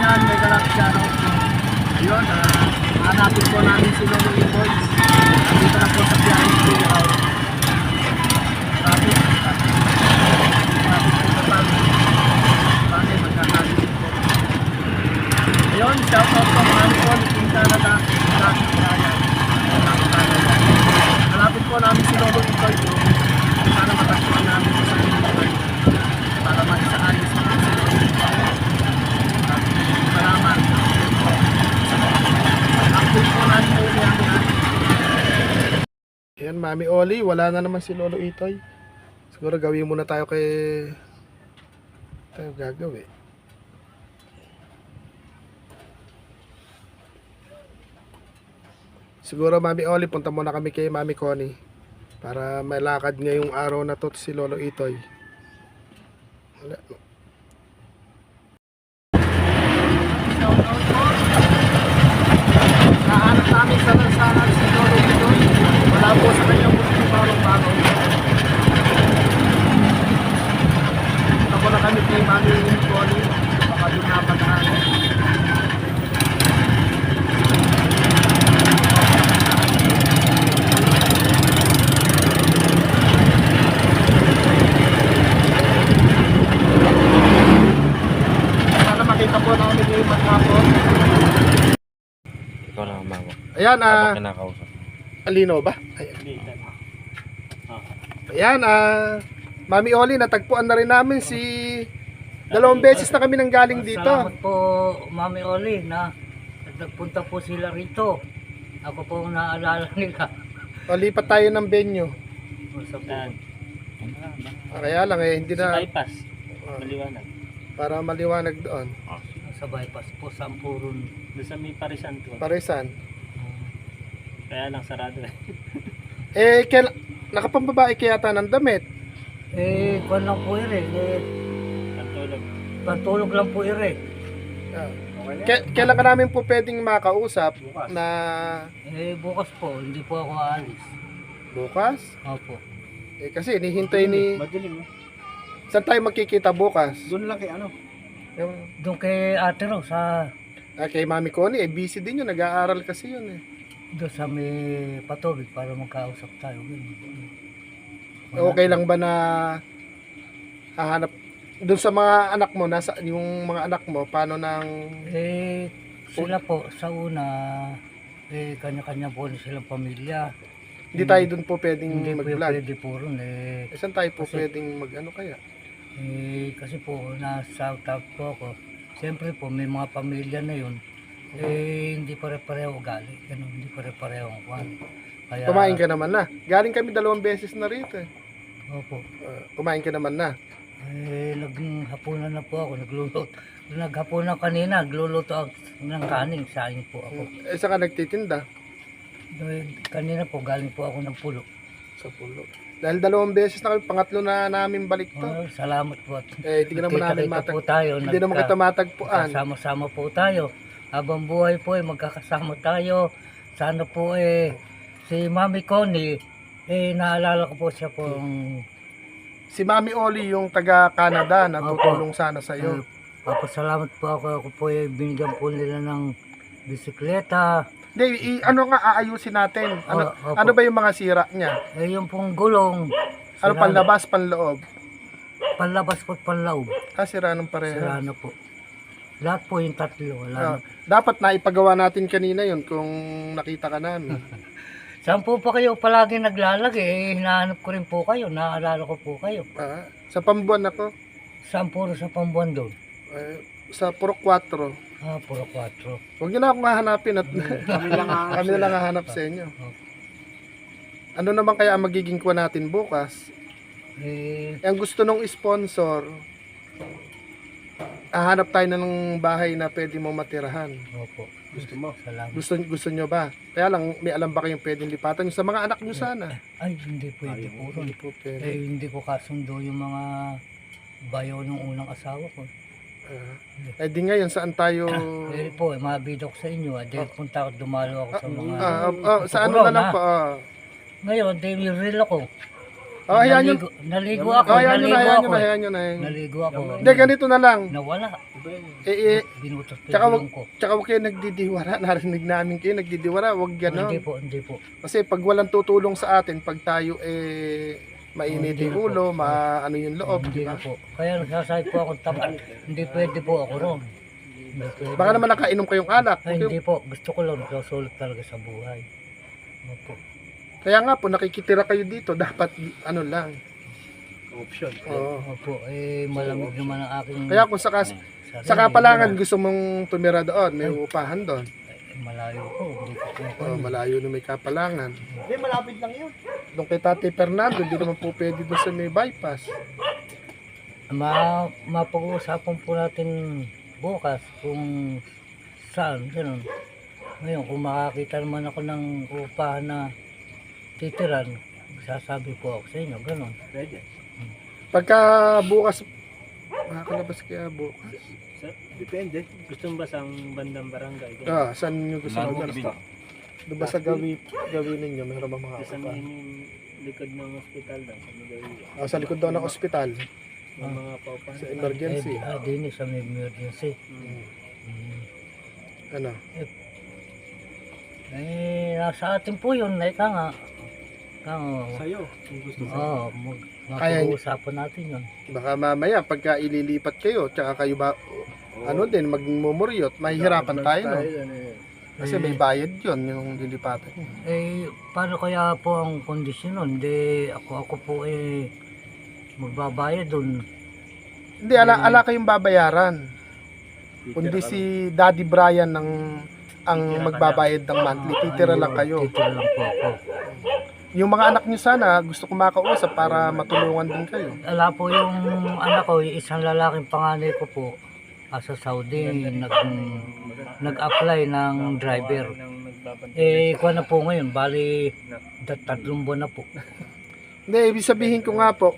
kababayan, may galak shoutout po. Ayun, ah, hanapin po namin si Lolo Inboys. Dito na po sa biyahe ng Sigaw. Traffic. Traffic po sa traffic. Bakit magkakalit po. Ayun, shoutout po. Traffic Ryan. Hanapin po namin si Lolo Inboys. Sana matagpuan namin sa sarili para maisaalis po si Lolo Inboys. Salamat. Update po natin po yan. Yan, Mami Oli, wala na naman si Lolo Itoy. Siguro gawin muna tayo kay... Tayo gagawin. Siguro Mami Oli, punta muna kami kay Mami Connie. Para malakad ngayong araw na to si Lolo Itoy. Wala. Nahanap namin sa lansangan si Lolo Pinoy. Wala po sa kanyang buti barong-barong. Ako na kami kay Mami Nicole. Baka doon napadaan. Sana makita po namin yung maghapon. Ikaw lang ang mako. Ayan, ah, kinakausap. Alino ba? Ayan. Ayan, ah, Mami Oli, natagpuan na rin namin si... Dalawang beses na kami nang galing dito. Salamat po, Mami Oli, na nagpunta po sila rito. Ako po ang naalala nila. O, lipat tayo ng venue. Sa po. Ah, kaya lang eh, hindi na... bypass. ah, Maliwanag. para maliwanag doon. Sa bypass po, Sampurun. Doon sa may parisan to. Parisan. Kaya lang sarado eh. Eh, kail... nakapambabae kaya yata ng damit. Eh, kwan lang po ire. Eh, Pantulog. pantulog lang po ire. Ah. K- kailan ka namin po pwedeng makausap na Eh, bukas po, hindi po ako aalis. bukas? Opo. Eh, kasi hinihintay ni... Madilim. Saan tayo magkikita bukas? Doon lang kay ano? Yung, Doon kay Ate Ro, sa ah, kay Mami Connie, eh, busy din yun. Nag-aaral kasi yun eh. Doon sa may patubig para magkausap tayo. Ganun. Okay lang ba na hahanap doon sa mga anak mo, nasa yung mga anak mo, paano nang Eh, sila po, sa una, eh, kanya-kanya po silang pamilya. hindi tayo doon po pwedeng Hindi mag-vlog? pwede po ron eh. Eh, saan tayo po Kasi- pwedeng mag-ano kaya? Eh, kasi po, nasa South Out po ako. Siyempre po, may mga pamilya na yun. Eh, hindi pare-pareho ugali. Ganun, hindi pare-pareho ang kwan. Kaya, Kumain ka naman na. Galing kami dalawang beses na rito eh. Opo. Ah, kumain ka naman na. Eh, naghapunan na po ako. Nagluluto. Naghapunan kanina. Nagluluto ako ng kaning. Saing po ako. Eh, saan ka nagtitinda? Eh, kanina po, galing po ako ng pulo. Sa pulo. Dahil dalawang beses na kami, pangatlo na namin balik to. Oh, salamat po. Eh, hindi naman namin matag... po tayo. Hindi naman kita matagpuan. Sama-sama po tayo. Habang buhay po eh, magkakasama tayo. Sana po eh, si Mami Connie, eh, naalala ko po siya po ang Si Mami Oli, yung taga-Canada, na Opo. tutulong sana sa eh, iyo. papasalamat po ako. Ako po eh, binigyan po nila ng bisikleta. Hindi, i- ano nga aayusin natin? Ano, opo. ano ba yung mga sira niya? Eh, yung pong gulong. Ano sira- panlabas, panloob? Panlabas po at panlaob. Ah, sira ng pareho. Sira na po. Lahat po yung tatlo. Wala Ah, na. dapat na ipagawa natin kanina yun kung nakita ka namin. Saan po pa kayo palagi naglalagay? Eh, hinahanap ko rin po kayo. Naalala ko po kayo. Ah, sa Pambuan ako, Saan puro sa pambuan doon? eh, sa Puro 4. Ah, puro 4. Huwag niyo na akong hahanapin at Kami lang ang kami lang hahanap sa inyo. Ano naman kaya ang magiging kuha natin bukas? Eh, Eh, ang gusto nung sponsor, hahanap tayo na ng bahay na pwede mo matirahan. opo. Gusto mo? Salamat. Gusto gusto nyo ba? Kaya lang, may alam ba kayong pwedeng lipatan nyo sa mga anak nyo sana? Ay, hindi pwede po ron. Hindi po pwede. Eh, hindi ko kasundo yung mga bayo ng unang asawa ko. Ah, eh di ngayon, saan tayo... Eh po, eh, mabidok sa inyo. Ah, dahil punta ako, dumalo ako sa mga... Ah, ah, ah, sa ano na lang po? ah. Ngayon, dahil yung real ako. Oh, hayaan nyo. naligo, naligo ako, Oh, hayaan nyo na, naligo hayaan nyo ako. na, eh. hayaan nyo na. hayaan nyo. Naligo ako. Hindi, ganito na lang. Nawala. Eh, eh, Binutos Tsaka wag- ko. tsaka huwag kayo nagdidiwara. Narinig namin kayo nagdidiwara. Huwag gano'n. Hindi po, hindi po. Kasi pag walang tutulong sa atin, pag tayo eh mainit Hindi yung na po. ulo, maano yung loob, hindi di ba? na po. Kaya nagsasabi po ako tapat. Hindi pwede po ako. Hindi pwede. Baka naman nakainom kayong alak. Ay, Okay. hindi po. Gusto ko lang susulit talaga sa buhay. Opo. Kaya nga po, nakikitira kayo dito. Dapat, ano lang. Option. Oo. Opo. Eh, malamig naman ang aking... Kaya kung saka, sarili. sa kapalangan gusto mong tumira doon, may upahan doon. Eh, malayo po. Hindi ko po. Oh, malayo na may kapalangan. Hindi, malapit lang yun. Doon kay Tati Fernando, hindi naman po pwede doon sa may bypass. Ma mapag-uusapan po natin bukas kung saan, ganun. Ngayon, kung makakita naman ako ng upahan na titiran, sasabi po ako sa inyo, ganun. Pwede. Pagka bukas, makakalabas kaya bukas. Depende. Gusto mo ba sa bandang barangay? Ganun. Ah, saan nyo gusto mo Basta. Doon ba sa gawi, gawin ninyo, meron ba mga Sa upahan? may likod ng hospital daw. Sa may Ah, sa likod daw ng ospital, Yung mga paupahan. sa emergency. Eh, ah, din sa may emergency. Hmm. Mm. Ano? Eh, nasa atin po yun, eh, ka nga. Nga. Sa'yo, kung gusto mo. Oo, mag, Kaya- natin yun. Baka mamaya, pagka ililipat kayo, tsaka kayo ba, ano din, magmumuryot, mahihirapan tayo, no? Kasi may bayad yun, yung lilipatan nyo. Eh, paano kaya po ang kondisyon nun? Hindi, ako, ako po eh, magbabayad dun. Hindi, ala, ala kayong babayaran. Kundi si Daddy Brian ng ang magbabayad ng monthly. Titira lang kayo. Titira lang po ako. Yung mga anak nyo sana, gusto ko makausap para matulungan din kayo. Ala po yung anak ko, yung isang lalaking panganay ko po, ah, sa Saudi, nag, nag-apply ng driver. Eh, kuha na po ngayon, bali, tat- tatlong buwan na po. Hindi, ibig sabihin ko nga po,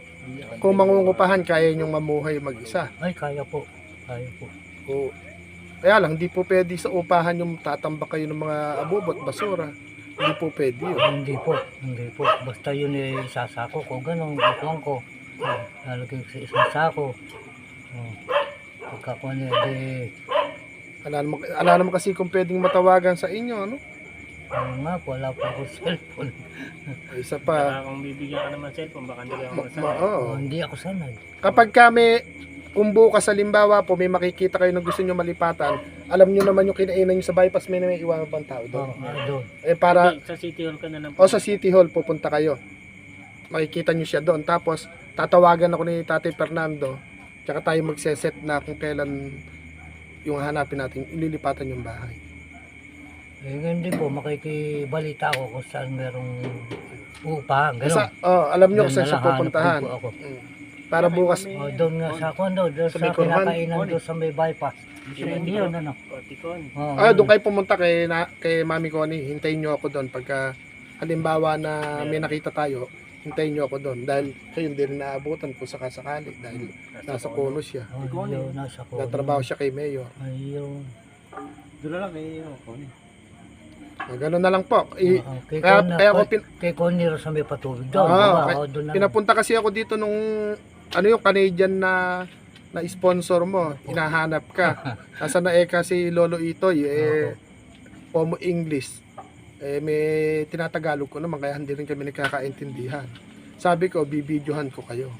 kung mangungupahan, kaya nyong mamuhay mag-isa. Ay, kaya po. Kaya po. O, kaya lang, hindi po pwede sa upahan yung tatambak kayo ng mga abubot, basura. Hindi po pwede yun. Hindi po, hindi po. Basta yun eh, isasako ko, ganun, ikuhan ko. Lalagay ko sa isang sako. Oh. Pagkakuha niya, di, Ala naman, ala naman kasi kung pwedeng matawagan sa inyo, ano? ano nga po, wala po ako cellphone. Isa pa, Baka kung bibigyan ka naman cellphone, baka hindi ka ma- ma- oo. Oh, hindi ako sanay. kapag kami, kung bukas halimbawa po, may makikita kayo na gusto nyo malipatan, alam nyo naman yung kinainan nyo sa bypass, may may iwanan pang tao Oo, doon. oh, doon. Eh para, Hindi, sa City Hall ka na lang. o sa City Hall pupunta kayo. Makikita nyo siya doon. Tapos, tatawagan ako ni Tatay Fernando, tsaka tayo magseset na kung kailan yung hanapin natin, ililipatan yung bahay. Eh, ngayon din po, makikibalita ako kung saan merong upahan, gano'n. Sa, oh, alam nyo kung saan siya pupuntahan. po ako. Mm. Para bukas, Oh, doon nga sa kwan doon, doon Sa sa, kinakainan doon sa may bypass. Hindi yun, ano. Oticon. Oh, ah, doon kayo pumunta kay, na, kay Mami Connie, hintayin nyo ako doon. Pagka, halimbawa na may nakita tayo, hintayin nyo ako doon. Dahil kayo hindi rin naabutan kung sakasakali. Dahil nasa kono siya. Oh, yun, nasa ko. Natrabaho siya kay Mayor. Ayun. Doon na lang kay ano, Connie. Ah, ganun na lang po. I, Oo, kay kaya, kaya ako pin, Kay Connie sa may patubig doon. Ah, diba? kay- Oh, doon na. pinapunta kasi ako dito nung ano yung Canadian na na sponsor mo, hinahanap ka. Nasa na eh kasi Lolo Itoy, eh, Pomo English. Eh, may tinatagalog ko naman, kaya hindi rin kami nagkakaintindihan. Sabi ko, bibidyohan ko kayo.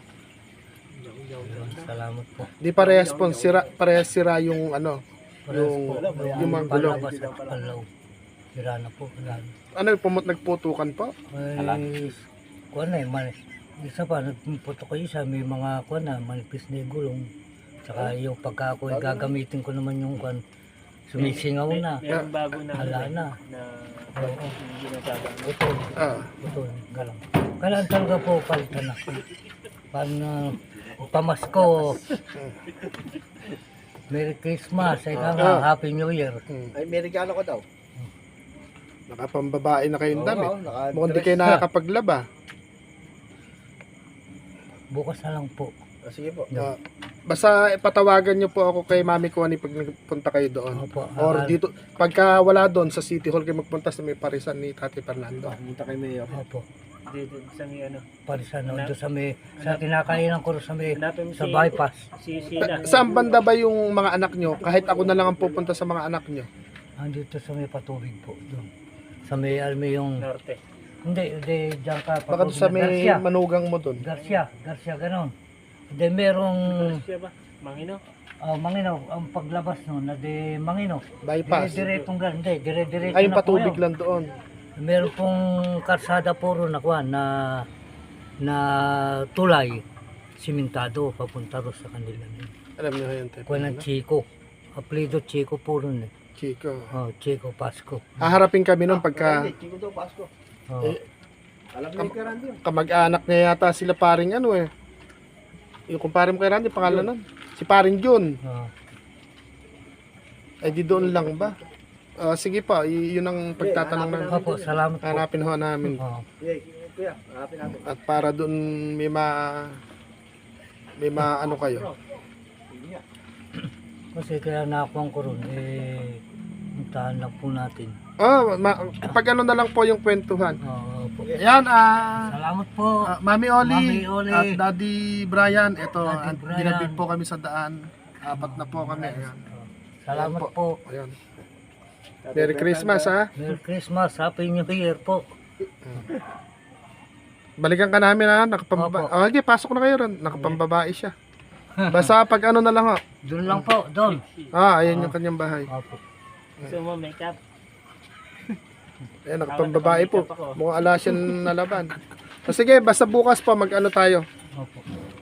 Salamat po. Di parehas po, sira, parehas sira yung ano, Yung- yung mga gulong. Sira na po. Ano, pumut nagputukan po. Ay, kuha na eh. Isa pa, nagputo ko isa, may mga kuha na, manipis na yung gulong. Tsaka yung pagka ako gagamitin ko naman yung kuha, sumisingaw na. Meron bago na. Wala na. Na Oo. ginagawa. Ito, Ah, ito, galang. Kailan talaga po palitan na. Paano na, pamasko. Merry Christmas, ay ka nga, Ah. Happy New Year. hmm. Ay, may regalo ko daw. nakapambabae na kayong damit. Oo, naka- Mukhang di kayo nakakapaglaba. Bukas na lang po. Ah, sige po. Ah, basta patawagan niyo po ako kay Mami Connie pag nagpunta kayo doon. Opo. Or ah, dito, pagka wala doon sa City Hall kayo magpunta sa may parisan ni Tati Fernando. Pumunta kay Mayor. Opo. Dito sa may ano. Parisan no, doon sa may, sa kinakainan ko sa may, Hanapin mo sa si, bypass. si Sheila. Saan banda ba yung mga anak nyo? Kahit ako na lang ang pupunta sa mga anak nyo. Andito sa may patubig po, doon. Sa may, alam mo yung, Norte. Hindi, hindi, diyan ka Baka doon sa may Garcia. manugang mo doon. Garcia, Garcia, ganon. Hindi, merong, Siya ba? Mangino? ah, Manginaw, ang paglabas no, na di Manginaw. Bypass. Dire-diretong gan, hindi, dire-diretong Ay, yung patubig lang doon. Meron pong karsada puro na kuha na na tulay simentado papunta ro sa kanila. Alam nyo yun, Tep. Kuha ng Chico. Apelido Chico puro na. Chico. Oh, Chico Pasco. Haharapin kami noon pagka Oh. Eh, kamag-anak niya yata sila paring ano eh. Yung kumpare mo kay Randy, pangalan nun. Si paring Jun. oh. Ay di doon lang ba? Ah, sige pa, y- yun ang pagtatanong namin. Opo, salamat po. Hanapin ho namin. Oh. At para doon may ma may ma ano kayo. Kasi kaya nakuha ko ron, eh, puntahan lang po natin. Oh, ma- pag ano na lang po yung kwentuhan. Oo po. Ayan, ah Salamat po. ah, Mami Oli, Mami Oli. at Daddy Brian, ito, Daddy at Brian. ginabig po kami sa daan. Apat na po kami. Ayan. Salamat po. Ayan. Merry Christmas ha. Merry Christmas. Happy New Year po. Balikan ka namin ha. Nakapambaba. Opo. Oh, okay, pasok na kayo ron. Nakapambabae siya. Basta pag ano na lang ho. Doon lang po, doon. Ah, ayan yung kanyang bahay. Opo. Gusto mo makeup? Ayan, nakapambabae po. Mukhang alas yan na laban. So, sige, basta bukas po mag ano tayo. Opo.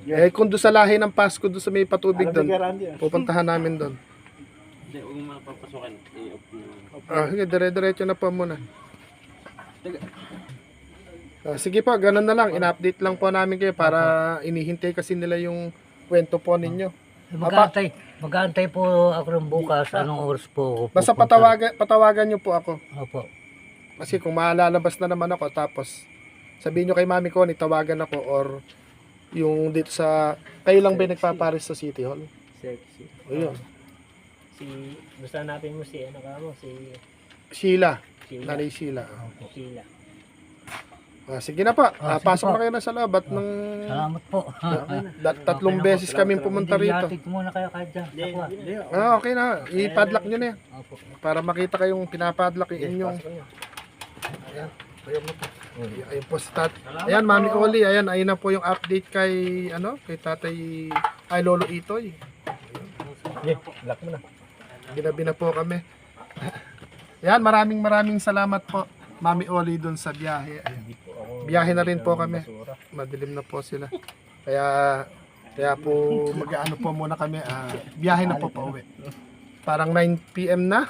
Eh, kung doon sa lahi ng Pasko, doon sa may patubig doon, pupuntahan namin doon. Hindi, huwag mo mapapasokan. Ah, sige, dire-diretso na po muna. Ah, sige po, ganun na lang. In-update lang po namin kayo para inihintay kasi nila yung kwento po ninyo. Mag-aantay, mag-aantay po ako ng bukas. Anong oras po ako Basta pupunta? patawagan, patawagan nyo po ako. Opo. Kasi kung malalabas na naman ako, tapos sabihin nyo kay mami ko, tawagan ako or yung dito sa, kayo lang ba yung nagpaparis sa City Hall? Sexy. O yun. Si, basta hanapin mo si, ano ka mo, si Sheila, Sheila. nanay Sheila. Sheila. Ah, sige na po, Ah, Ah, sige pasok po. na kayo na sa loob at nung Salamat po. dat- tatlong beses kami pumunta Hindi, rito. ihatid ko muna kayo kahit dyan. Ako, ah. Ah, okay na. I-padlock nyo na yan. Opo. Para makita kayong pinapadlock yung inyong... Ayan. Ayun mo po. Ayun po si tat. Ayan, Mami Oli. Ayan, ayun na po yung update kay, ano, kay tatay, ay Lolo Itoy. Lock mo na. Ginabi na po kami. Ayan, maraming maraming salamat po. Mami Oli dun sa biyahe. Ayan. Biyahe na rin po kami. Madilim na po sila. Kaya kaya po mag-ano po muna kami. ah, biyahe na po pa uwi. Parang 9 PM na.